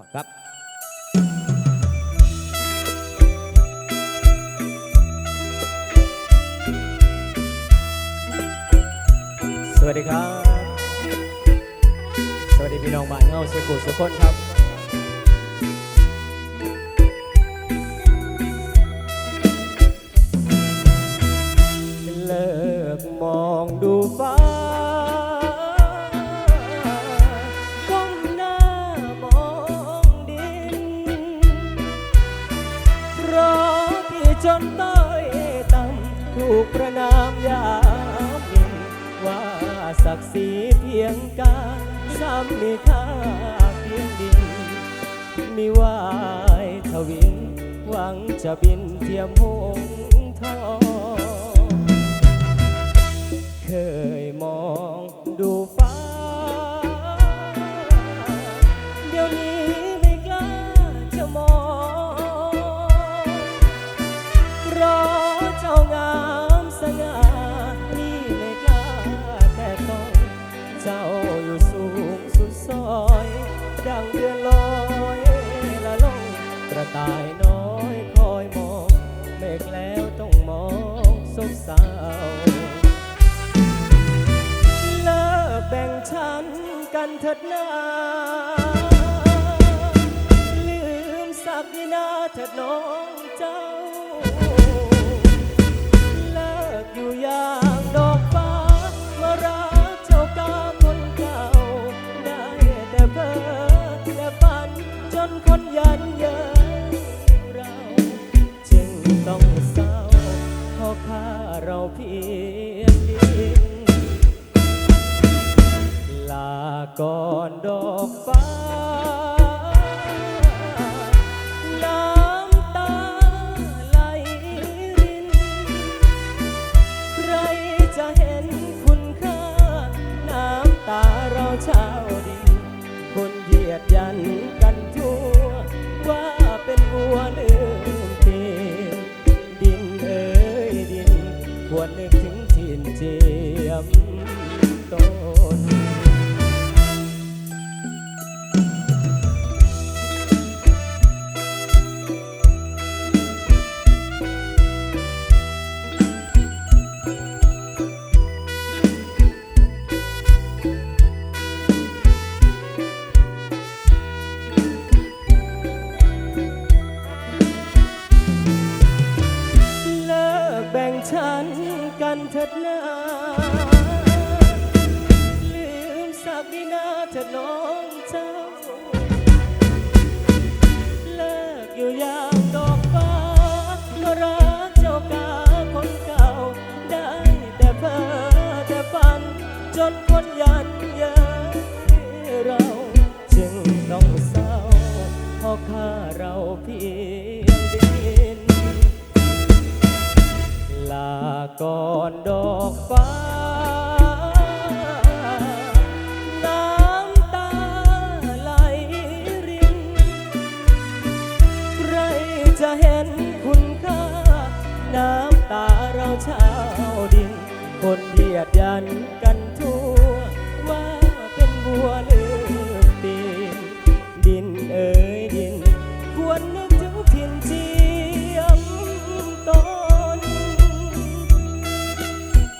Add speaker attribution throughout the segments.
Speaker 1: ่อนครับสวัสดีครับ สวัสดีพี่น้องบ้านเงาสุขุสุขคนครับ เลิกมองีเพียงกาซ้ำมีค่าเพียงดิน มีวายทวินหวังจะบินเทียมหง นคนยันยันเรา จึงต้องเศร้าเพราะข้าเราเพียงดินลาก่อนดอกฟ้า ยดยันกันทั่วว่าเป็นบัวเลือกตีนดินเอ๋ยดิน ควรนึกถึงทิ่นเชียงตน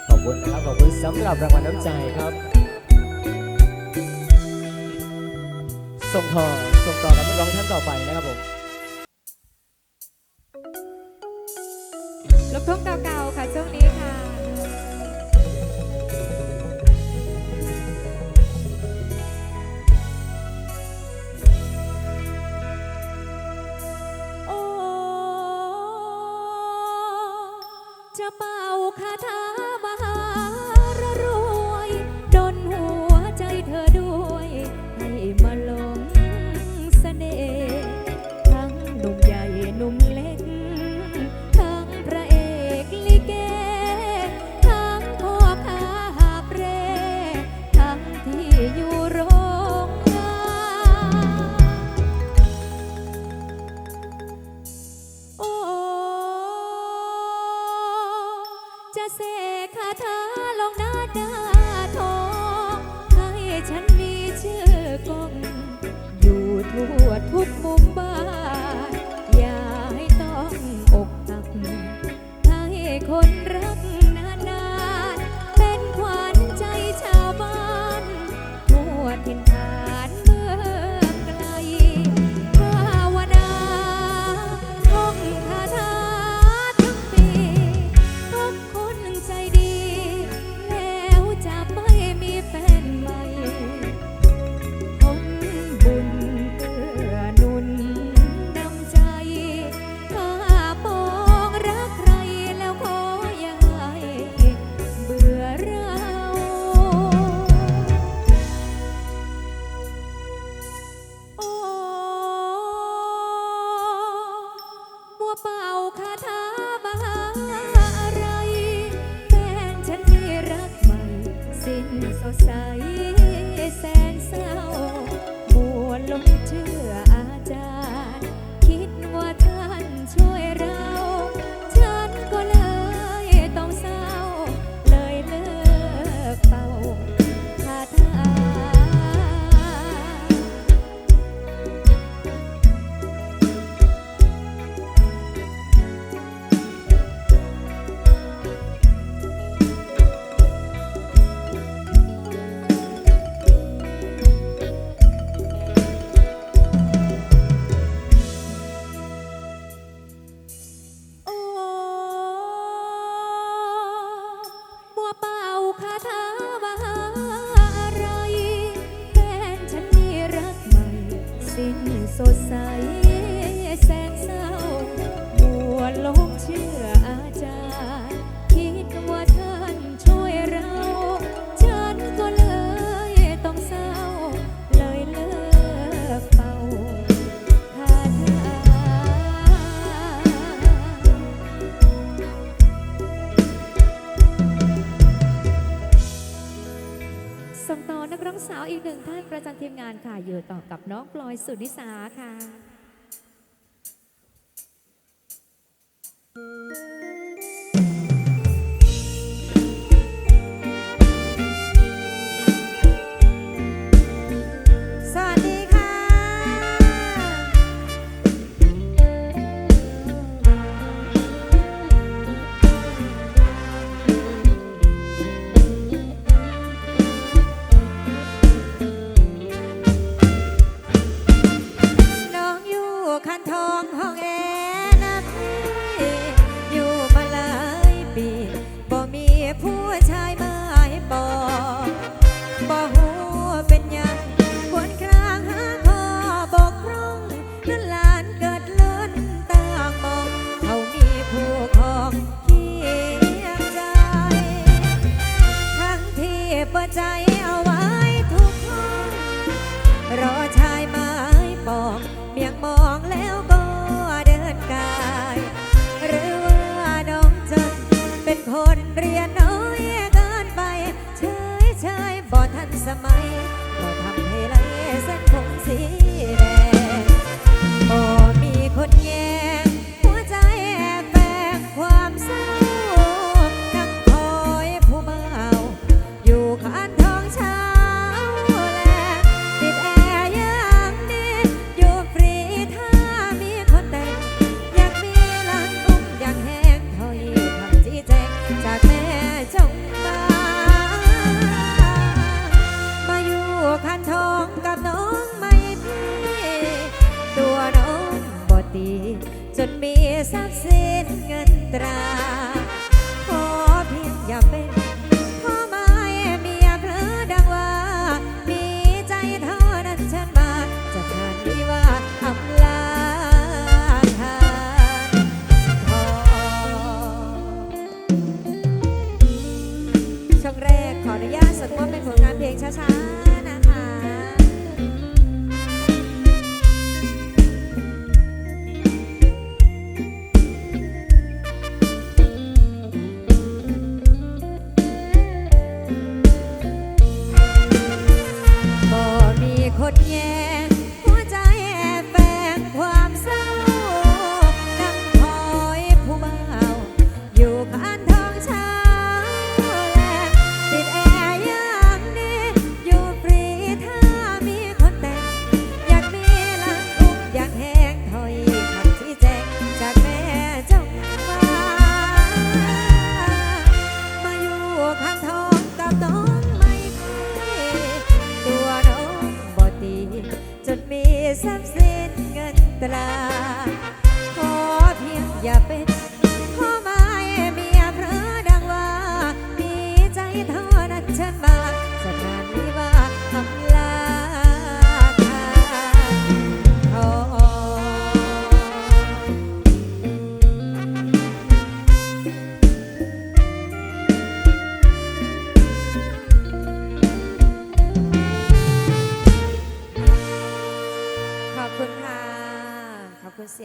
Speaker 1: ขอบคุณนะครับ ขอบคุณสำหรับรางวัลน้ำใจครับส่งทอส่งต่อกับร้องท่านต่อไปนะครับผม
Speaker 2: คาถามหาึงท่านประจันทีมงานค่ะอยู่ต่อกับน้อง
Speaker 3: ปลอยสุนิสาค่ะ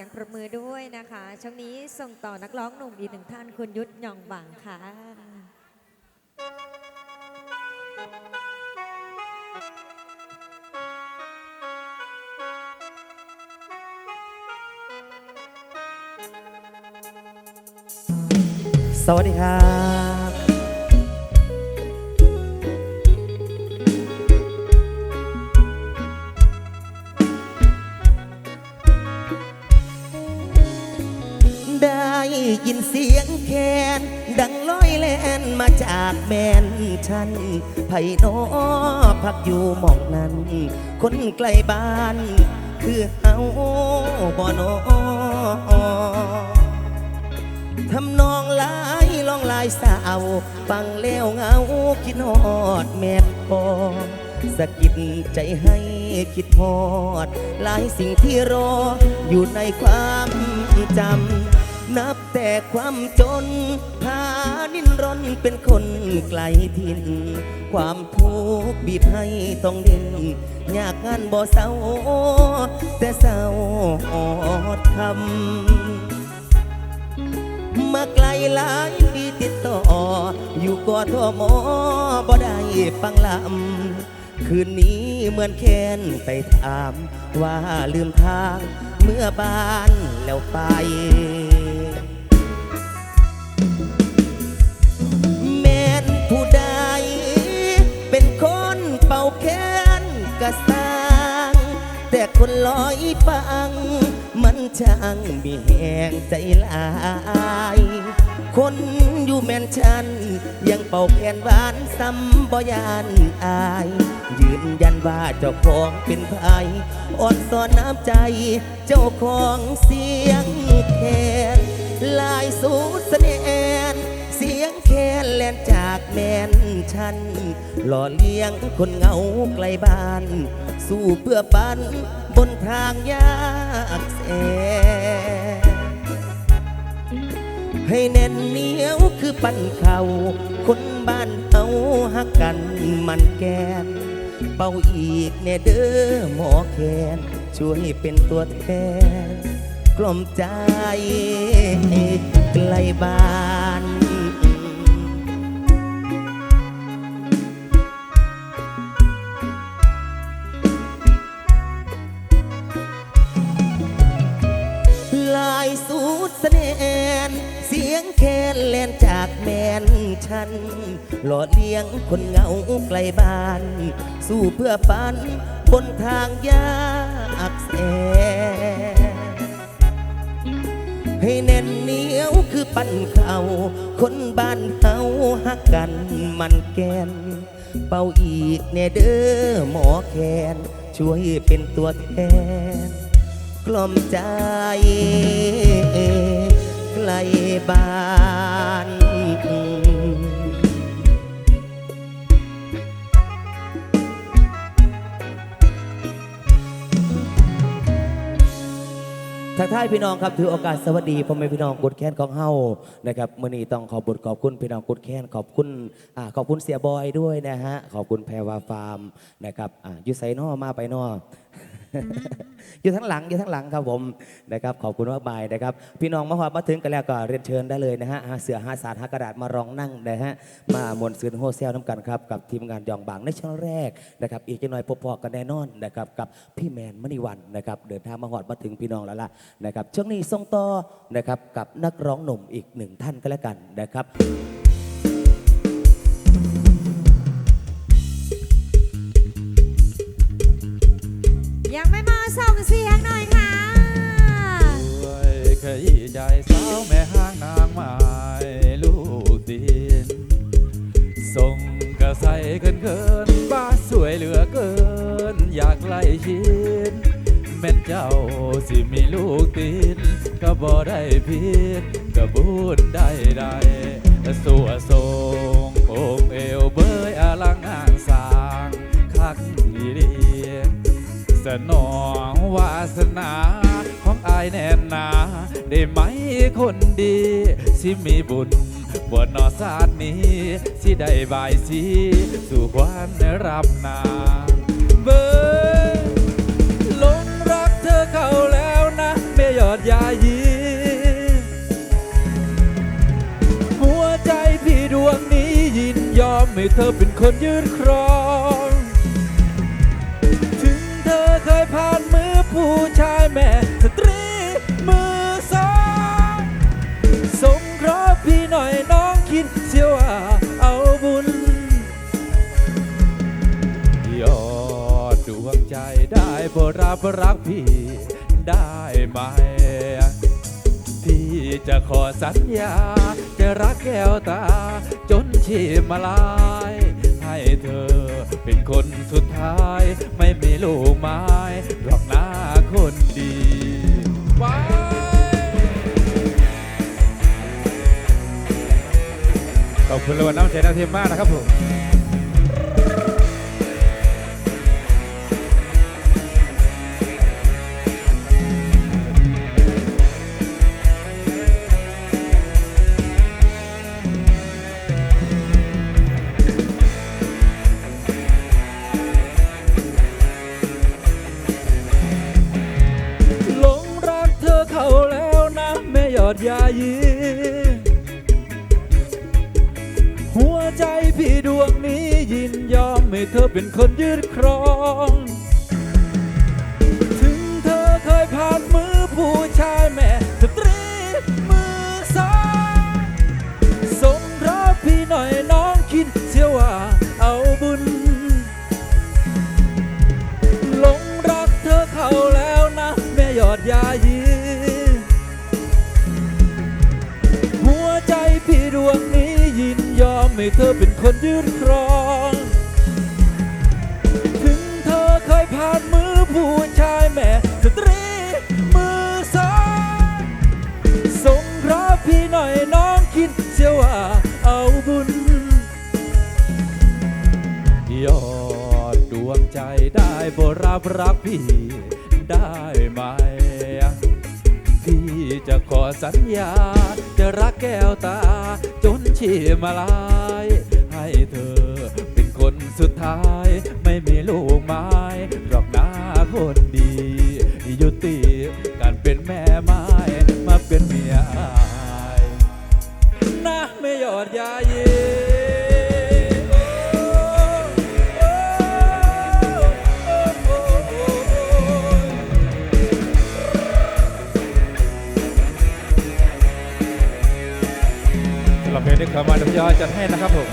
Speaker 3: ียงปรบมือด้วยนะคะ ช่วงนี้ส่งต่อนักร้องหนุ่มอีกหนึ่งท่านคุณยุทธยองบังค่ะ
Speaker 4: สวัสดีครับ น ดังลอยแลนมาจากแมนชันไผ่นอพักอยู่หมองนั้น คนไกลบ้าน คือเฮาบ่นอทำนองลายลองลายสาวฟังแล้วเงาคิดฮอดแม่นพอสะกิดใจให้คิดฮอด หลายสิ่งที่รออยู่ในความจำ นับแต่ความจน พาดิ้นรนเป็นคนไกลถิ่น ความทุกข์บีบให้ต้องดิ้นยากงานบ่เศร้า แต่เศร้าอดคำมาไกลหลายปีติดต่อ อยู่กอทอมอบ่ได้ฟังลำคืนนี้เหมือนแค้นไปถาม ว่าลืมทางเมื่อบ้านแล้วไป กระสร้าง แต่คนลอยฟัง มันช่างมีแหงใจหลาย คนอยู่แม่นชัน ยังเป่าแคนหวานซ้ำบ่ยานอาย ยืนยันว่าเจ้าของเป็นไผอ่อนสอนน้ำใจ เจ้าของเสียงแคนลายสูดเสน่ห์ คนแล่นจากแมนชัน หล่อเลี้ยงคนเหงาไกลบ้าน สู้เพื่อปันบนทางยากแสนให้แน่นเหนียวคือปั้นเขาคนบ้านเฮาฮักกันมันแกน เป่าอีกแน่เด้อหมอแคนช่วยเป็นตัวแทน กล่อมใจไกลบ้าน น เสียงแคนแล่นจากแมนชัน หล่อเลี้ยงคนเหงาไกลบ้าน สู้เพื่อฝันบนทางยากแสนให้แน่นเหนียวคือปั้นเขาคนบ้านเฮาฮักกันมันแกน เป่าอีกแน่เด้อหมอแคนช่วยเป็นตัวแทน กล่อมใจ ไกลบ้านทักทายพี่น้องครับถือโอกาสสวัสดีพ่อแม่พี่น้องกดแค้นของเฮานะครับมื่อนี้ต้องขอบุญขอบคุณพี่น้องกดแค้นขอบคุณอ่าขอบคุณเสียบอยด้วยนะฮะขอบคุณแพรวาฟาร์มนะครับอ่ายุไซนอมาไปนอ อยู่ทั้งหลังอยู่ทั้งหลังครับผมนะครับขอบคุณมากมายนะครับ พี่น้องมาหอดมาถึงกันแล้วก็เรียนเชิญได้เลยนะฮะหาเสือหาสาดหากระดาษมารองนั่งนะฮะมามวนซื้อโฮเซลน้ำกันครับกับทีมงานยองบางในช่วงแรกนะครับอีกจะน้อยพบๆกันแน่นอนนะครับกับพี่แมนมณีวันนะครับเดินทางมาหอดมาถึงพี่น้องแล้วล่ะนะครับช่วงนี้ส่งต่อนะครับกับนักร้องหนุ่มอีกหนึ่งท่านก็แล้วกันนะครับ
Speaker 3: สา
Speaker 5: วแม่ห้างนางไม้ลูกดินส่งกระใสเกินเกินบ้าสวยเหลือเกิน อยากไล่ชินแม่นเจ้าสิมีลูกตินก็บ่ได้ผิดก็บุญได้ไดสัวทรงองเอวเบยอลังงานสางคักอีเดีสนองวาสนา แน่นา ได้ไหมคนดี สิมีบุญบวชนอศาสนี้ สิได้บายสีสู่ควานรับนาเบอร์ลงรักเธอเข้าแล้วนะไม่ยอดยายีหัวใจพี่ดวงนี้ยินยอมให้เธอเป็นคนยืนครอง ได้โปรดรับรักพี่ได้ไหม พี่จะขอสัญญา จะรักแก้วตา จนชีพมาลาย ให้เธอเป็นคนสุดท้าย ไม่มีลูกไม้หรอกหน้าคนดีไปขอบคุณรางวัลน้ำใจนาเทียมมากนะครับผม ดยายีหัวใจพี่ดวงนี้ยินยอมให้เธอเป็นคนยืนครอง ถึงเธอเคยผ่านมือผู้ชายแม่สตรีมือสองสงราะห์พี่หน่อยน้องคิดเสียว่าเอาบุญหลงรักเธอเข้าแล้วนะ แม่ยอดยายี ให้เธอเป็นคนยืนครอง ถึงเธอเคยผ่านมือผู้ชายแม่สตรีมือสองสงเคระพี่หน่อยน้องคิดเสียว่าเอาบุญ ยอดดวงใจได้โปรดรับรักพี่ได้ไหม จะขอสัญญา จะรักแก้วตา จนชีมาลาย ให้เธอเป็นคนสุดท้าย ไม่มีลูกไม้หรอกหน้าคนดียุติการเป็นแม่ไม้มาเป็นเมียอายนะไม่ยอดยาเย รับเพลงนี้ขอมาดยอจัดให้นะครับผม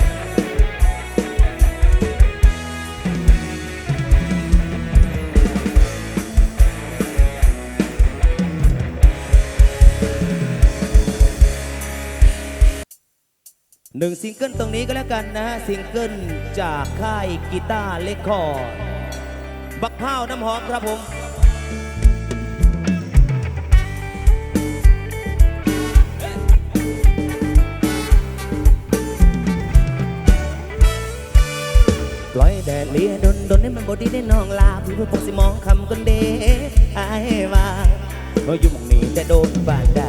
Speaker 4: หนึ่งซิงเกิลตรงนี้ก็แล้วกันนะฮะซิงเกิลจากค่ายกีตาร์เลคคอร์บักพ้าวน้ำหอมครับผม เลียดนดนให้มันบอดีได้น้องลาพี่เพื่อพกสิมองคำกันเดไอ้ว่าเมื่ออยู่มองนี้แต่โดนบาดใด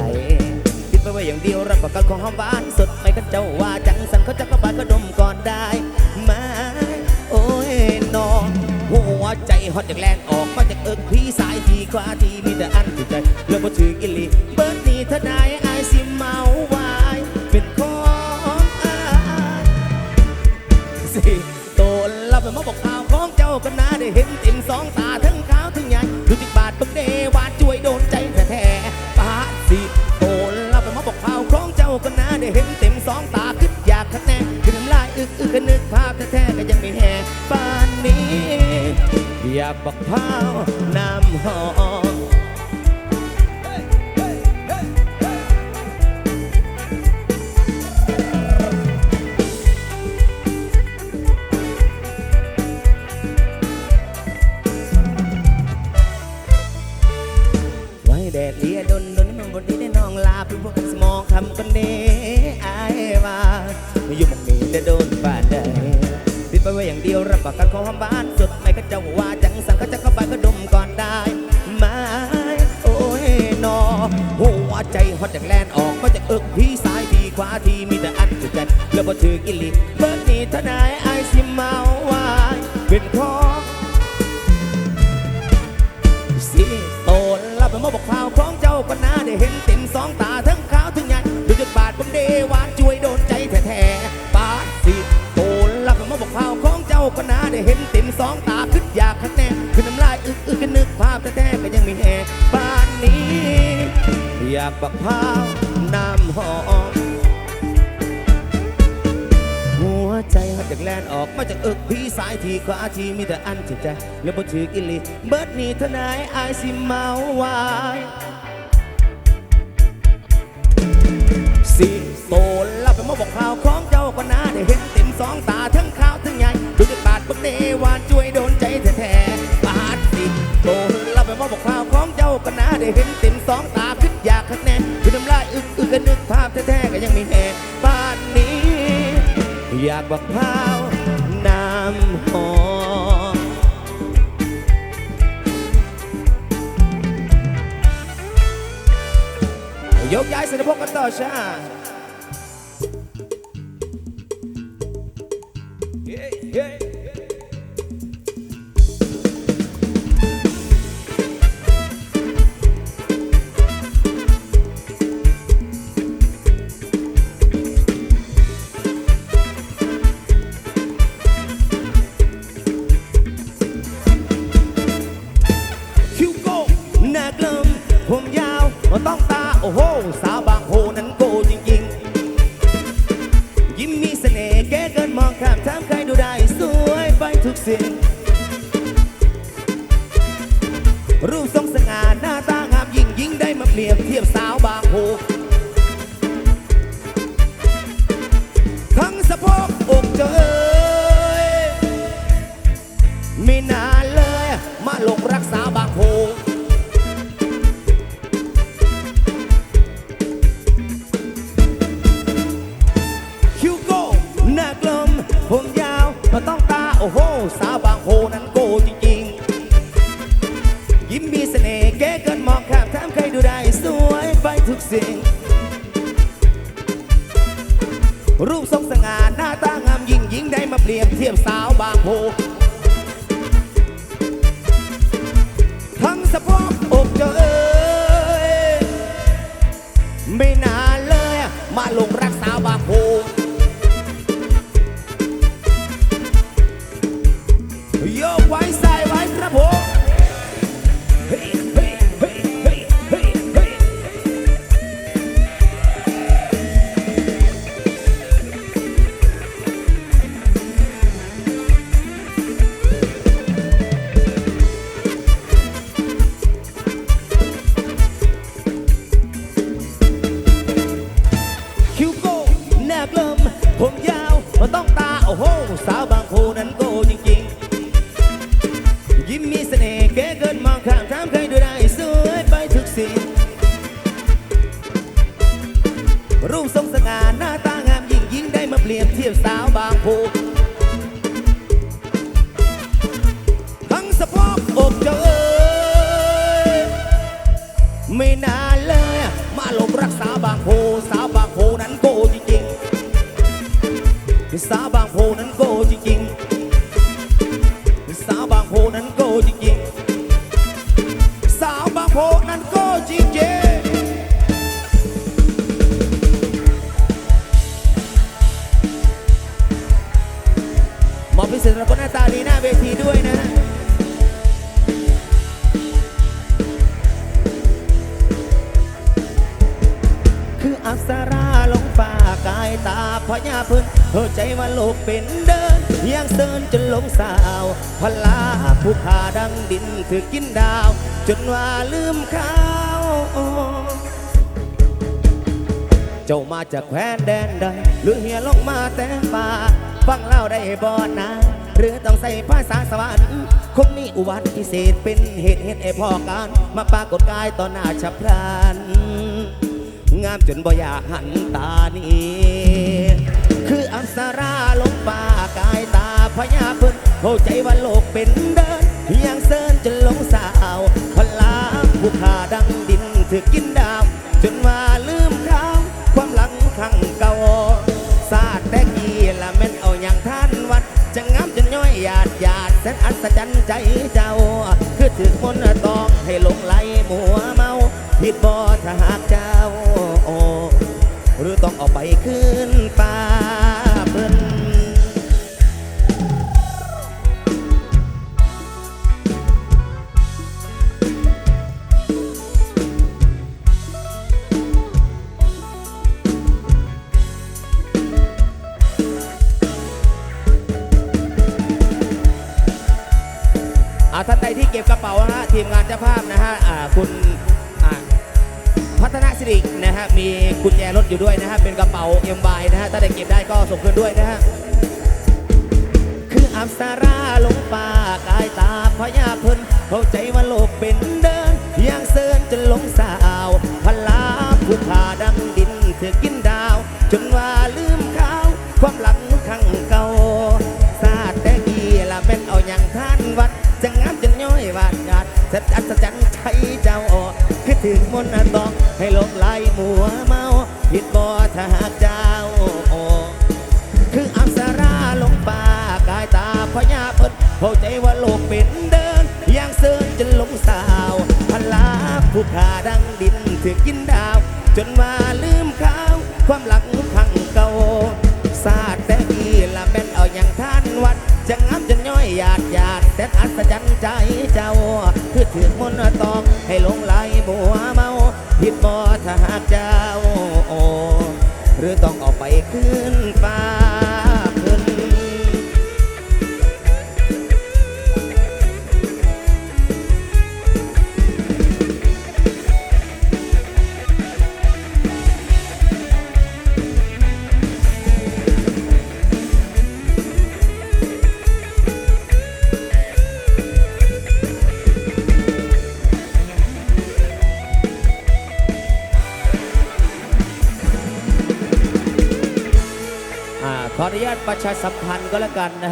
Speaker 4: คิดไปว่าอย่างเดียวรับประกันของหอมหวานสดไม่กันเจ้าว่าจังสันเขาจะก็บานก็ดมก่อนได้ไหมาโอ้ยน้องหัวใจฮอตจากแลนออกมาจากเอิกพี่สายทีกว่าทีมีแต่อันถูกใจเรื่องบ่ถือกิลีเบิร์ดนี่เธอได้ พร้าวน้ำหอมไว้แดดเลียดนดนมันบนนี้ได้น้องลาเป็นพวกสมองคำกันเด้อายว่าไม่อยู่มองนี้แต่โดนบาดได้ติดไปไว้อย่างเดียวรับประกันของบ้าน ถือกิลิเบิร์นี้ทนายไอซิมาวายเป็นพอสิโตนรับไปมอบกข่าวของเจ้าปันหาได้เห็นเต็มสองตาทั้งขาวทั้งใหญ่ดูจุดบาดผมเดวานช่วยโดนใจแท้ๆปาดสิโตนรับไปมอบกข่าวของเจ้าปันหาได้เห็นเต็มสองตาคึกอยากคะแนนคือน้ำลายอึกอึกนึกภาพแท้ๆก็ยังมีแห่บ้านนี้ อยากบักพาวน้ำหอม ใจหัดจากแลนออกมาจากเอิกพี่สายทีขวาทีมีแต่อันจิตใจแล้วบ่ถือกิลีเบิดนี่ทนายอายสิเมาวายสิโตแล้วไปมาบอกข่าวของเจ้าก็น่าได้เห็นเต็มสองตาทั้งขาวทั้งใหญ่ดูจะบาดบักเนวานช่วยโดนใจแท้ๆบาดสิโตแล้วไปมาบอกข่าวของเจ้าก็น่าได้เห็นเต็มสองตา อยากบักพร้าวน้ำหอมยกย้ายเสนพกกันต่อช่าเฮ้เฮ้ ไม่นานเลย มาหลงรักษาบางโพ จนว่าลืมเขาเจ้ามาจากแคว้นแดนใด หรือเฮียลงมาแต่ป่าฟังเล่าได้บ่นะหรือต้องใส่ภาษาสวรรค์คงมีอุบัติพิเศษเป็นเหตุเหตุไอพ่อการมาปรากฏกายต่อหน้าฉับพลัน งามจนบ่อยากหันตานี่คืออักษราลงป่ากายตาพญาพึ่งเข้าใจว่าโลกเป็นด ผู้ขาดังดินถือกินดาว จนมาลืมดาว ความหลังทั้งเก่าศาสตร์แต่กี้ละแม่นเอาอย่างท่านวัดจะงามจนย่อยหยาดหยาดแสนอัศจรรย์ใจเจ้า คือถึกมนต์ตองให้หลงไหลมัวเมาผิดบ่ถ้าหากเจ้า ท่านใดที่เก็บกระเป๋านะฮะทีมงานเจ้าภาพนะฮะอ่าคุณอ่าพัฒนาสิรินะฮะมีกุญแจรถอยู่ด้วยนะฮะเป็นกระเป๋าเอ็มบายนะฮะถ้าได้เก็บได้ก็ส่งคืนด้วยนะฮะคืออับสาราลงป่ากายตาพญาเพิ่นเข้าใจว่าโลกเป็นเดินย่างเซินจนหลงสาวพลาผู้ขาดังดินเถือกินดาว จนว่าลืมข้าวความหลังข้าง ลบไหลมัวเมาผิดบ่ถ้าหากเจ้า คืออับสาราลงป่ากายตาพญาเพิดเข้าใจว่าโลกเป็นเดินอย่างเซินจนหลงสาวพลาผู้ขาดังดินถือกินดาว จนว่าลืมข้าวความหลังพังเก่าซาดแต่กีละแม่นเอาอย่างท่านวัดจะงับจนย่อยหยาดหยาดแต่อัศจรรย์ใจเจ้า คือถือมนต์ตองให้หลงไหลบัว หากเจ้า หรือต้อง ก็แล้วกันนะฮะ